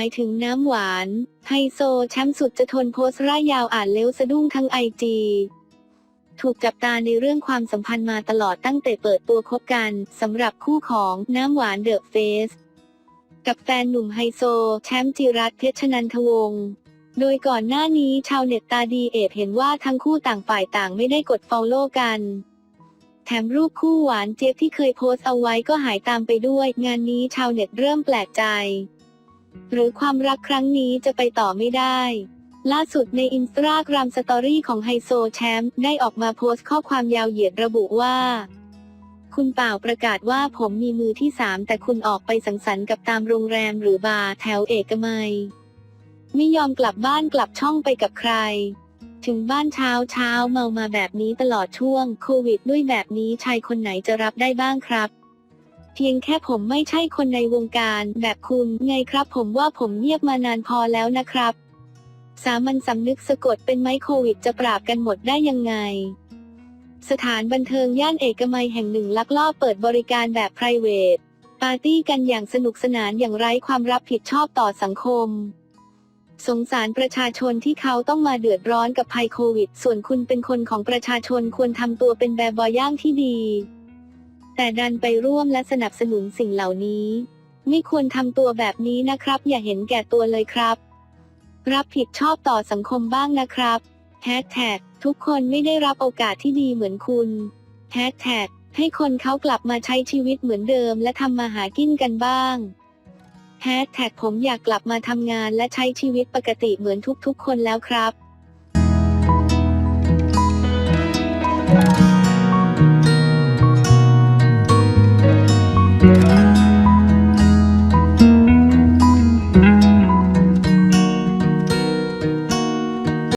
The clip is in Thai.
ายถึงน้ำหวาน ไฮโซแชมป์สุดจะทนโพสต์ร่ายยาวอ่านเล้วสะดุ้งทั้งไอจีถูกจับตาในเรื่องความสัมพันธ์มาตลอดตั้งแต่เปิดตัวคบกันสำหรับคู่ของน้ำหวานเดอะเฟสกับแฟนหนุ่มไฮโซ แชมป์จิรัตเพชรนันทวงศ์โดยก่อนหน้านี้ชาวเน็ตตาดีเอบเห็นว่าทั้งคู่ต่างฝ่ายต่างไม่ได้กดฟอลโล่กัน แถมรูปคู่หวานเจี๊ยบที่เคยโพสต์เอาไว้ก็หายตามไปด้วย งานนี้ชาวเน็ตเริ่มแปลกใจ หรือความรักครั้งนี้จะไปต่อไม่ได้ ล่าสุดในอินสตาแกรมสตอรี่ของไฮโซแชมป์ได้ออกมาโพสต์ข้อความยาวเหยียดระบุว่า คุณเป่าประกาศว่าผมมีมือที่สามแต่คุณออกไปสังสรรค์กับตามโรงแรมหรือบาร์แถวเอกมัย ไม่ยอมกลับบ้านกลับช่องไปกับใคร ถึงบ้านเช้าเช้าเมามาแบบนี้ตลอดช่วงโควิดด้วยแบบนี้ชายคนไหนจะรับได้บ้างครับ เพียงแค่ผมไม่ใช่คนในวงการแบบคุณ ไงครับผมว่าผมเงียบมานานพอแล้วนะครับ สามัญสำนึกสะกดเป็นไมโควิดจะปราบกันหมดได้ยังไง สถานบันเทิงย่านเอกมัยแห่งหนึ่งลักลอบเปิดบริการแบบ p r i v a t ปาร์ตี้กันอย่างสนุกสนานอย่างไร้ความรับผิดชอบต่อสังคม สงสารประชาชนที่เขาต้องมาเดือดร้อนกับภัยโควิด ส่วนคุณเป็นคนของประชาชนควรทำตัวเป็นแบบบอย่างที่ดี แต่ดันไปร่วมและสนับสนุนสิ่งเหล่านี้ ไม่ควรทำตัวแบบนี้นะครับ อย่าเห็นแก่ตัวเลยครับ รับผิดชอบต่อสังคมบ้างนะครับแฮชแท็กทุกคนไม่ได้รับโอกาสที่ดีเหมือนคุณแฮชแท็กให้คนเขากลับมาใช้ชีวิตเหมือนเดิม และทำมาหากินกันบ้างแฮชแท็กผมอยากกลับมาทำงานและใช้ชีวิตปกติเหมือนทุกๆคนแล้วครับ